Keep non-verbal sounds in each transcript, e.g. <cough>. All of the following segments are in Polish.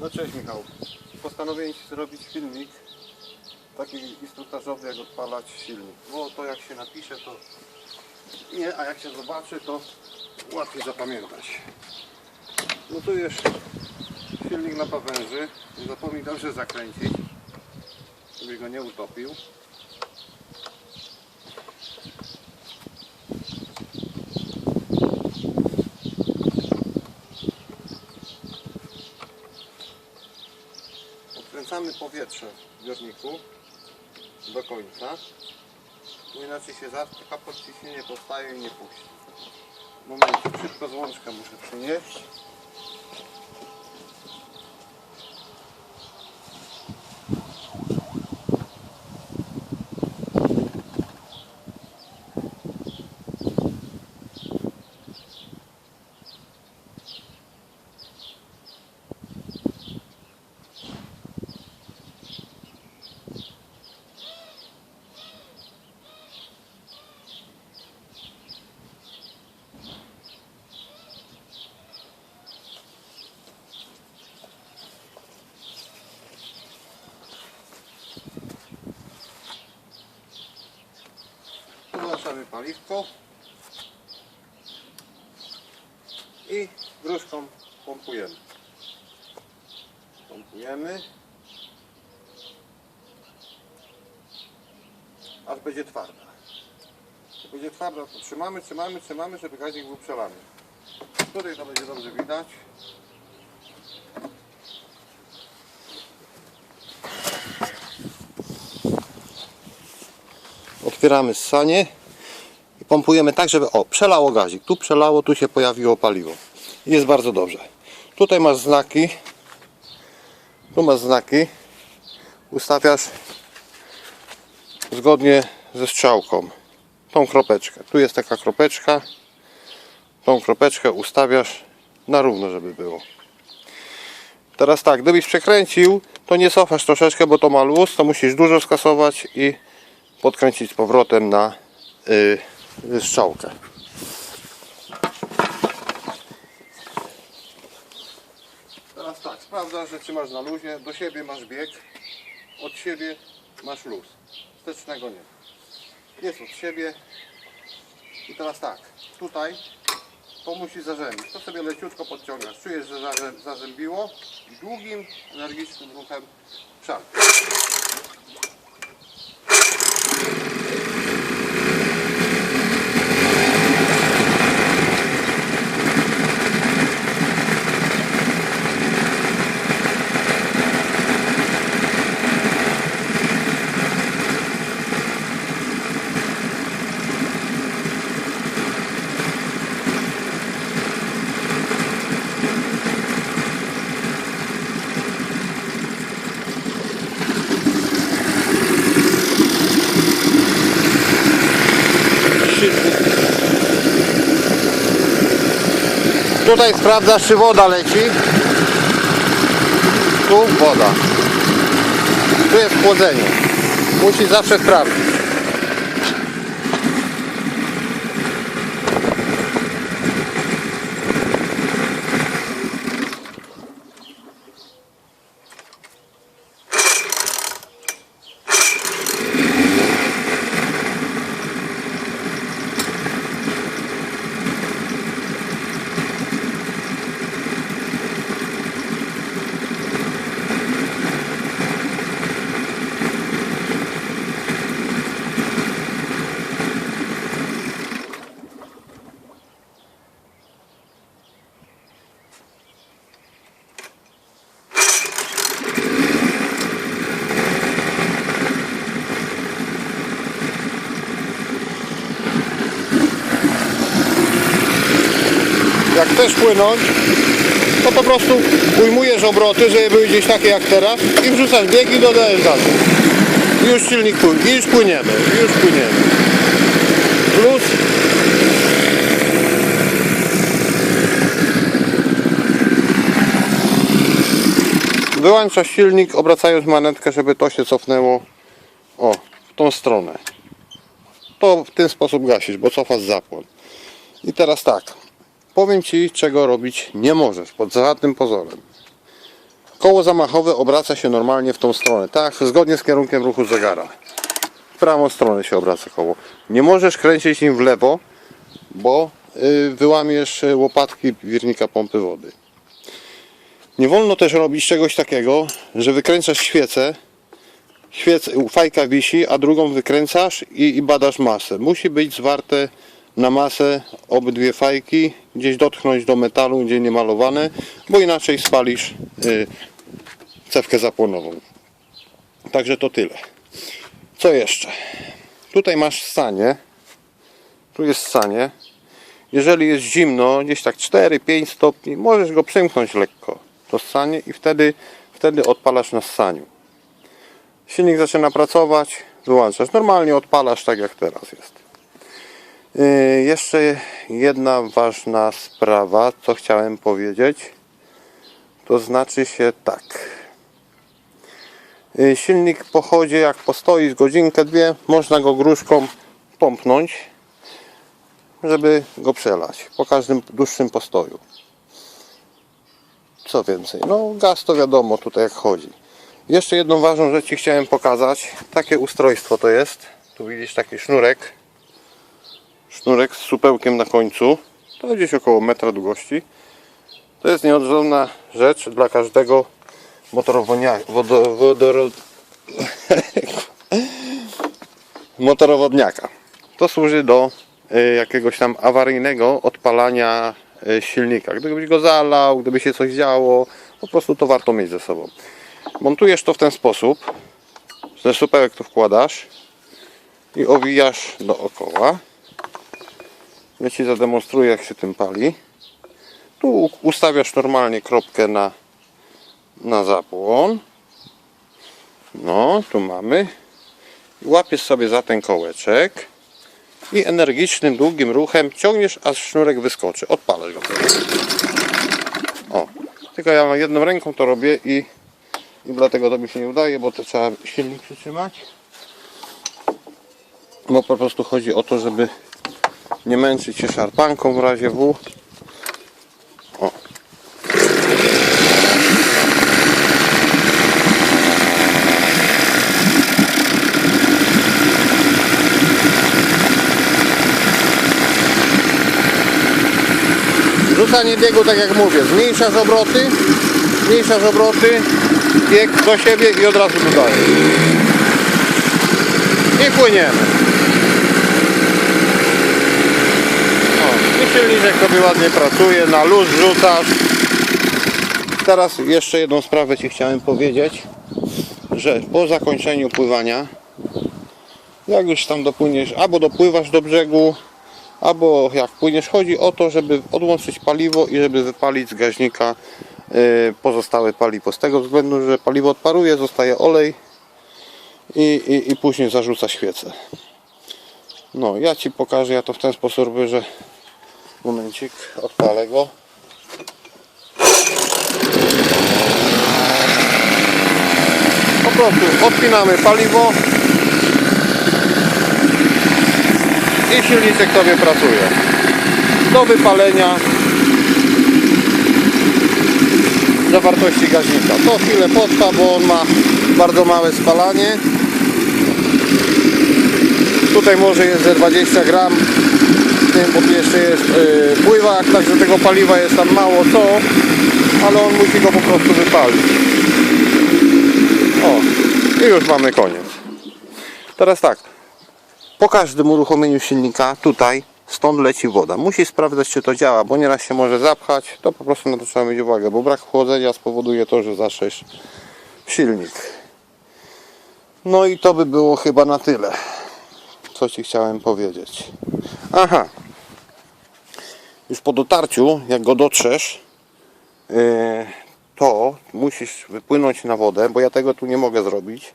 No cześć Michał. Postanowiłem zrobić filmik taki instruktażowy jak odpalać silnik. Bo to jak się napisze to nie, a jak się zobaczy to łatwiej zapamiętać. No tu jest silnik na pawęży. Zapomnij dobrze zakręcić, żeby go nie utopił. Odkręcamy powietrze w zbiorniku do końca, bo inaczej się zawsze taka podciśnienie powstaje i nie puści. Moment, szybko złączkę muszę przynieść. Włączamy paliwko i gruszką pompujemy. Pompujemy aż będzie twarda. Jak będzie twarda, to trzymamy, trzymamy, trzymamy, żeby gazik był przelany. Tutaj to będzie dobrze widać. Otwieramy ssanie pompujemy tak, żeby o, przelało gazik. Tu przelało, tu się pojawiło paliwo. Jest bardzo dobrze. Tutaj masz znaki. Tu masz znaki. Ustawiasz zgodnie ze strzałką. Tą kropeczkę. Tu jest taka kropeczka. Tą kropeczkę ustawiasz na równo, żeby było. Teraz tak, gdybyś przekręcił, to nie cofasz troszeczkę, bo to ma luz, to musisz dużo skasować i podkręcić z powrotem na y, strzałkę. Teraz tak, sprawdzasz, że trzymasz na luzie, do siebie masz bieg, od siebie masz luz, wstecznego nie. Jest od siebie i teraz tak, tutaj to musi zarzębić, to sobie leciutko podciągasz, czujesz, że zarzę- zarzębiło długim, energicznym ruchem szarpiesz. Tutaj sprawdzasz, czy woda leci. Tu woda. Tu jest chłodzenie. Musisz zawsze sprawdzić. Jak chcesz płynąć, to po prostu ujmujesz obroty, żeby były gdzieś takie jak teraz i wrzucasz bieg i dodajesz gazu. I już silnik płynie, i już płyniemy, już płyniemy. Plus Wyłączasz silnik, obracając manetkę, żeby to się cofnęło o, w tą stronę. To w ten sposób gasisz, bo cofasz zapłon. I teraz tak, powiem Ci, czego robić nie możesz, pod żadnym pozorem. koło zamachowe obraca się normalnie w tą stronę, tak, zgodnie z kierunkiem ruchu zegara. W prawą stronę się obraca koło. Nie możesz kręcić nim w lewo, bo y, wyłamiesz łopatki wirnika pompy wody. Nie wolno też robić czegoś takiego, że wykręcasz świecę, świec, fajka wisi, a drugą wykręcasz i, i badasz masę. Musi być zwarte na masę obydwie fajki, gdzieś dotknąć do metalu, gdzie nie malowane, bo inaczej spalisz y, cewkę zapłonową. Także to tyle. Co jeszcze? Tutaj masz sanie. Tu jest sanie. Jeżeli jest zimno, gdzieś tak 4-5 stopni, możesz go przymknąć lekko. To sanie i wtedy, wtedy odpalasz na saniu. Silnik zaczyna pracować, wyłączasz. Normalnie odpalasz tak jak teraz jest. Yy, jeszcze jedna ważna sprawa, co chciałem powiedzieć. To znaczy się tak. Yy, Silnik po chodzie, jak postoi z godzinkę, dwie, można go gruszką pompnąć, żeby go przelać po każdym dłuższym postoju. Co więcej? No gaz to wiadomo tutaj jak chodzi. Jeszcze jedną ważną rzecz Ci chciałem pokazać. Takie ustrojstwo to jest. Tu widzisz taki sznurek. Sznurek z supełkiem na końcu. To gdzieś około metra długości. To jest nieodzowna rzecz dla każdego <laughs> motorowodniaka. To służy do y, jakiegoś tam awaryjnego odpalania y, silnika. Gdybyś go zalał, gdyby się coś działo, po prostu to warto mieć ze sobą. Montujesz to w ten sposób. Ze supełek to wkładasz i owijasz dookoła. Ja Ci zademonstruję jak się tym pali. Tu ustawiasz normalnie kropkę na, na zapłon. No, tu mamy. Łapiesz sobie za ten kołeczek i energicznym, długim ruchem ciągniesz, aż sznurek wyskoczy. Odpalasz go. O, tylko ja jedną ręką to robię i, i dlatego to mi się nie udaje, bo to trzeba silnik przytrzymać. Bo po prostu chodzi o to, żeby nie męczyć się szarpanką w razie W. O. Rzucanie biegu, tak jak mówię, zmniejszasz obroty, zmniejszasz obroty, bieg do siebie i od razu dodaję. I płyniemy. O, i silniczek sobie ładnie pracuje, na luz rzucasz. Teraz jeszcze jedną sprawę Ci chciałem powiedzieć, że po zakończeniu pływania, jak już tam dopłyniesz, albo dopływasz do brzegu, albo jak płyniesz, chodzi o to, żeby odłączyć paliwo i żeby wypalić z gaźnika y, pozostałe paliwo. Z tego względu, że paliwo odparuje, zostaje olej i, i, i później zarzuca świecę. No, ja Ci pokażę, ja to w ten sposób robię, że momencik, odpalę go. Po prostu odpinamy paliwo i silniczek sobie pracuje. Do wypalenia zawartości gaźnika. To chwilę potrwa, bo on ma bardzo małe spalanie. Tutaj może jest ze 20 gram. Tym pod jeszcze jest yy, pływak, także tego paliwa jest tam mało co, ale on musi go po prostu wypalić. O, i już mamy koniec. Teraz tak, po każdym uruchomieniu silnika tutaj stąd leci woda. Musi sprawdzać czy to działa, bo nieraz się może zapchać. To po prostu na to trzeba mieć uwagę, bo brak chłodzenia spowoduje to, że zaszesz silnik. No i to by było chyba na tyle. Co Ci chciałem powiedzieć. Aha. Już po dotarciu, jak go dotrzesz, yy, to musisz wypłynąć na wodę, bo ja tego tu nie mogę zrobić.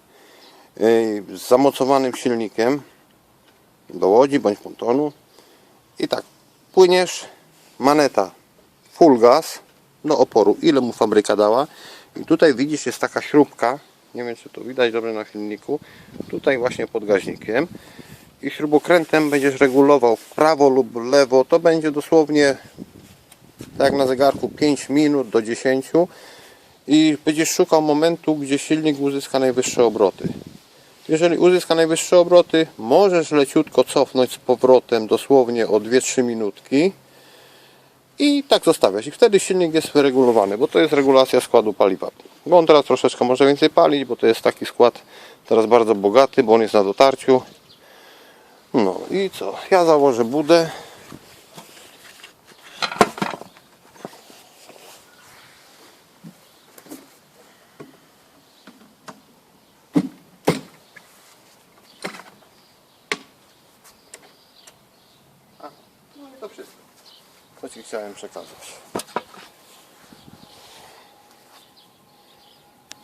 Yy, z zamocowanym silnikiem do łodzi bądź pontonu. I tak płyniesz maneta full gas do oporu. Ile mu fabryka dała? I tutaj widzisz jest taka śrubka nie wiem czy to widać dobrze na filmiku tutaj właśnie pod gaźnikiem i śrubokrętem będziesz regulował w prawo lub lewo to będzie dosłownie tak na zegarku 5 minut do 10 i będziesz szukał momentu, gdzie silnik uzyska najwyższe obroty. Jeżeli uzyska najwyższe obroty, możesz leciutko cofnąć z powrotem dosłownie o 2-3 minutki i tak zostawiać. I wtedy silnik jest wyregulowany, bo to jest regulacja składu paliwa. Bo on teraz troszeczkę może więcej palić, bo to jest taki skład teraz bardzo bogaty, bo on jest na dotarciu. No i co? Ja założę budę. No i to wszystko, co Ci chciałem przekazać.